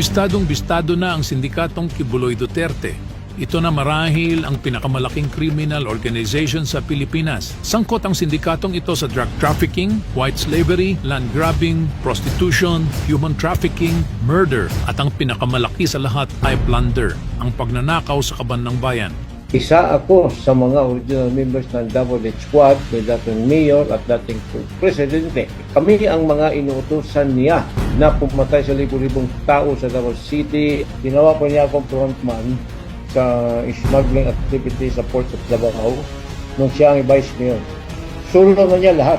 Bistadong bistado na ang sindikatong Kibuloy Duterte. Ito na marahil ang pinakamalaking criminal organization sa Pilipinas. Sangkot ang sindikatong ito sa drug trafficking, white slavery, land grabbing, prostitution, human trafficking, murder at ang pinakamalaki sa lahat ay plunder, ang pagnanakaw sa kaban ng bayan. Isa ako sa mga original members ng Double H Squad ni dating mayor at dating presidente. Kami ang mga inuutosan niya na pumatay sa libo-libong tao sa Davao City. Ginawa pa niya akong frontman sa smuggling activity sa Port of Davao nung siya ang vice mayor. Solo na niya lahat.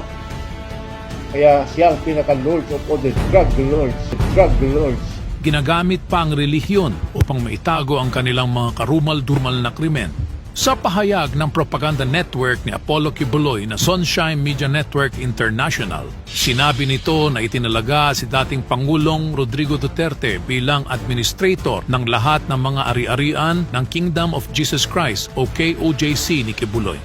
Kaya siya ang pinaka-lords of all the drug lords, drug lords. Ginagamit pa ang relihiyon upang maitago ang kanilang mga karumal-dumal na krimen. Sa pahayag ng propaganda network ni Apollo Kibuloy na Sunshine Media Network International, sinabi nito na itinalaga si dating Pangulong Rodrigo Duterte bilang administrator ng lahat ng mga ari-arian ng Kingdom of Jesus Christ o KOJC ni Kibuloy.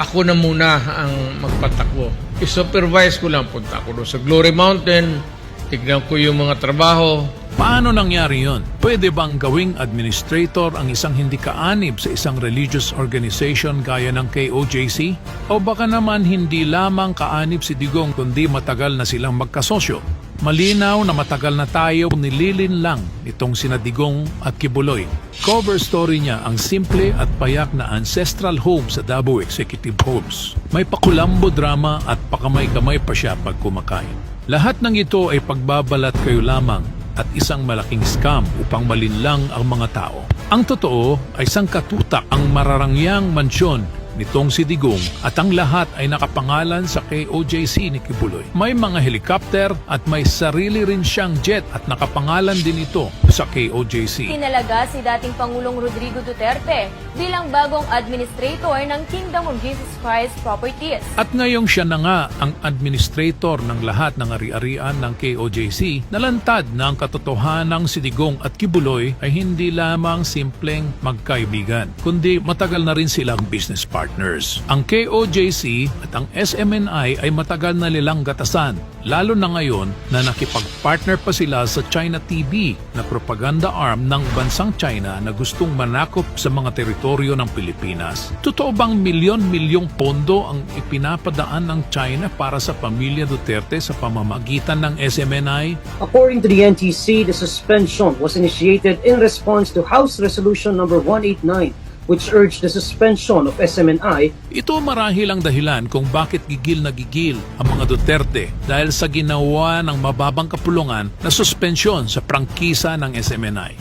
ako na muna ang magpatakbo. I-supervise ko lang. Punta doon sa Glory Mountain. Tignan ko yung mga trabaho. Paano nangyari yon? Pwede bang gawing administrator ang isang hindi kaanib sa isang religious organization gaya ng KOJC? O baka naman hindi lamang kaanib si Digong kundi matagal na silang magkasosyo? Malinaw na matagal na tayo nililin lang itong sina Digong at Kibuloy. Cover story niya ang simple at payak na ancestral home sa Davao Executive Homes. May pakulambo drama at pakamay-kamay pa siya pag kumakain. Lahat ng ito ay pagbabalat kayo lamang at isang malaking scam upang malinlang ang mga tao. Ang totoo ay sangkatutak ang mararangyang mansyon nitong si Digong at ang lahat ay nakapangalan sa KOJC ni Kibuloy. May mga helicopter at may sarili rin siyang jet at nakapangalan din ito sa KOJC. Tinalaga si dating Pangulong Rodrigo Duterte bilang bagong administrator ng Kingdom of Jesus Christ Properties. At ngayong siya na nga ang administrator ng lahat ng ari-arian ng KOJC, nalantad na ang katotohanang si Digong at Kibuloy ay hindi lamang simpleng magkaibigan, kundi matagal na rin silang business partners. Ang KOJC at ang SMNI ay matagal na nilang gatasan, lalo na ngayon na nakipag-partner pa sila sa China TV na propaganda arm ng bansang China na gustong manakop sa mga teritoryo ng Pilipinas. Totoo bang milyon-milyong pondo ang ipinapadaan ng China para sa pamilya Duterte sa pamamagitan ng SMNI? According to the NTC, the suspension was initiated in response to House Resolution number 189, which urged the suspension of SMNI Ito marahil ang dahilan kung bakit gigil na gigil ang mga Duterte dahil sa ginawa ng mababang kapulungan na suspensyon sa prangkisa ng SMNI.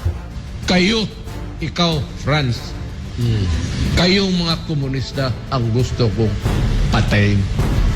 Kayo, ikaw, Franz. Kayong mga komunista ang gusto kong patayin.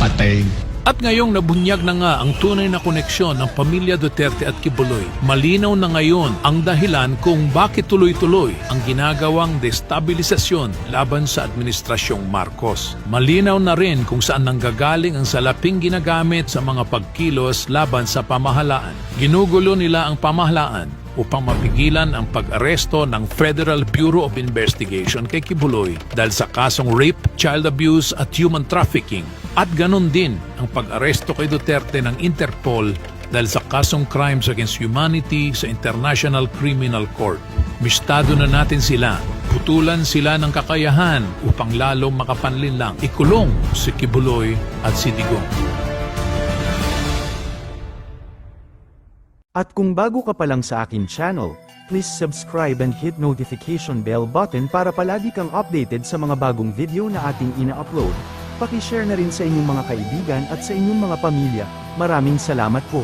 Patayin. At ngayong nabunyag na nga ang tunay na koneksyon ng pamilya Duterte at Kibuloy, malinaw na ngayon ang dahilan kung bakit tuloy-tuloy ang ginagawang destabilisasyon laban sa Administrasyong Marcos. Malinaw na rin kung saan nanggagaling ang salaping ginagamit sa mga pagkilos laban sa pamahalaan. Ginugulo nila ang pamahalaan upang mapigilan ang pag-aresto ng Federal Bureau of Investigation kay Kibuloy dahil sa kasong rape, child abuse at human trafficking. At ganon din ang pag-aresto kay Duterte ng Interpol dahil sa kasong crimes against humanity sa International Criminal Court. Mistado na natin sila. Putulan sila ng kakayahan upang lalo makapanlinlang ikulong si Kibuloy at si Digong. At kung bago ka pa lang sa akin channel, please subscribe and hit notification bell button para palagi kang updated sa mga bagong video na ating ina-upload. Pakishare na rin sa inyong mga kaibigan at sa inyong mga pamilya. Maraming salamat po.